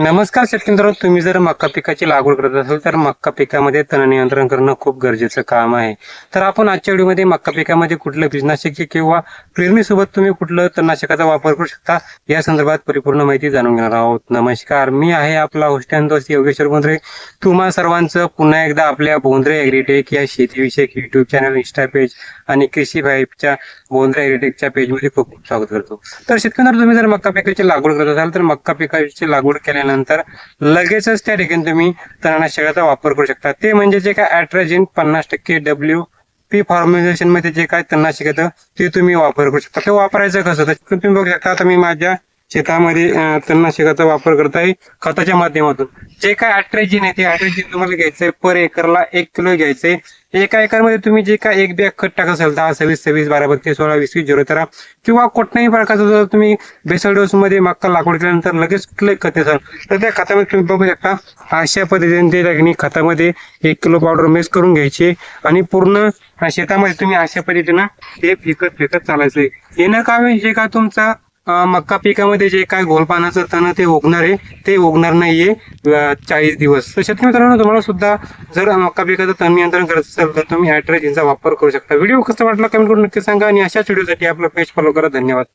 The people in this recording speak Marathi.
नमस्कार शेतकरी मित्रांनो तुम्ही जर मक्का पिकाची लागवड करत असाल तर मक्का पिकामध्ये तण नियंत्रण करणं खूप गरजेचं काम आहे. तर आपण आजच्या व्हिडिओमध्ये मक्का पिकामध्ये कुठलं बीजनाशक किंवा पेरणीसोबत तुम्ही कुठलं तणनाशकाचा वापर करू शकता या संदर्भात परिपूर्ण माहिती जाणून घेणार आहोत. नमस्कार मी आहे आपला होस्ट दोस्त योगेश्वर बोंद्रे. तुम्हा सर्वांचं पुन्हा एकदा आपल्या बोंद्रे ॲग्रीटेक या शेतीविषयक युट्यूब चॅनल इंस्टा पेज आणि कृषी भाईच्या बोंद्रे ॲग्रीटेकच्या पेजमध्ये खूप खूप स्वागत करतो. तर शेतकरी तुम्ही जर मक्का पिकाची लागवड करत असाल तर मक्का पिकाची लागवड केल्यानंतर लगेचच त्या ठिकाणी तुम्ही तणनाशकाचा वापर करू शकता. ते म्हणजे जे काय ॲट्राजिन पन्नास टक्के डब्ल्यू पी फॉर्म्युलेशनमध्ये जे काय तणनाशक येतं ते तुम्ही वापर करू शकता. ते वापरायचं कसं तर तुम्ही बघू शकता आता मी माझ्या शेतामध्ये तणनाशकाचा वापर करताय खताच्या माध्यमातून. जे काय ॲट्रेजिन आहे ते ॲट्रेजिन तुम्हाला घ्यायचंय पर एकरला एक किलो घ्यायचंय. एका एकरमध्ये तुम्ही जे काय एक बॅग खत टाकत असाल दहा सव्वीस सव्वीस बारा बत्तीस सोळा वीस वीस झिरो तेरा किंवा कुठल्याही प्रकारचा जर तुम्ही बेसल डोसमध्ये मक्का लागवड केल्यानंतर लगेच कुठलंही खत असाल तर त्या खतामध्ये तुम्ही बघू शकता अशा पद्धतीने ते ठिकाणी खतामध्ये एक किलो पावडर मिक्स करून घ्यायची आणि पूर्ण शेतामध्ये तुम्ही अशा पद्धतीनं ते फिकत फिकत चालायचंय येणं का जे का तुमचा मक्का पिकामध्ये जे काय घोलपानाचं तण ते उगणार आहे ते उगणार नाहीये चाळीस दिवस. तर शेतकरी मित्रांनो तुम्हाला सुद्धा जर मक्का पिकाचं तण नियंत्रण करत असेल तर तुम्ही ॲट्रेजिनचा वापर करू शकता. व्हिडिओ कसा वाटला कमेंट करून नक्की सांगा आणि अशाच व्हिडिओसाठी आपलं पेज फॉलो करा. धन्यवाद.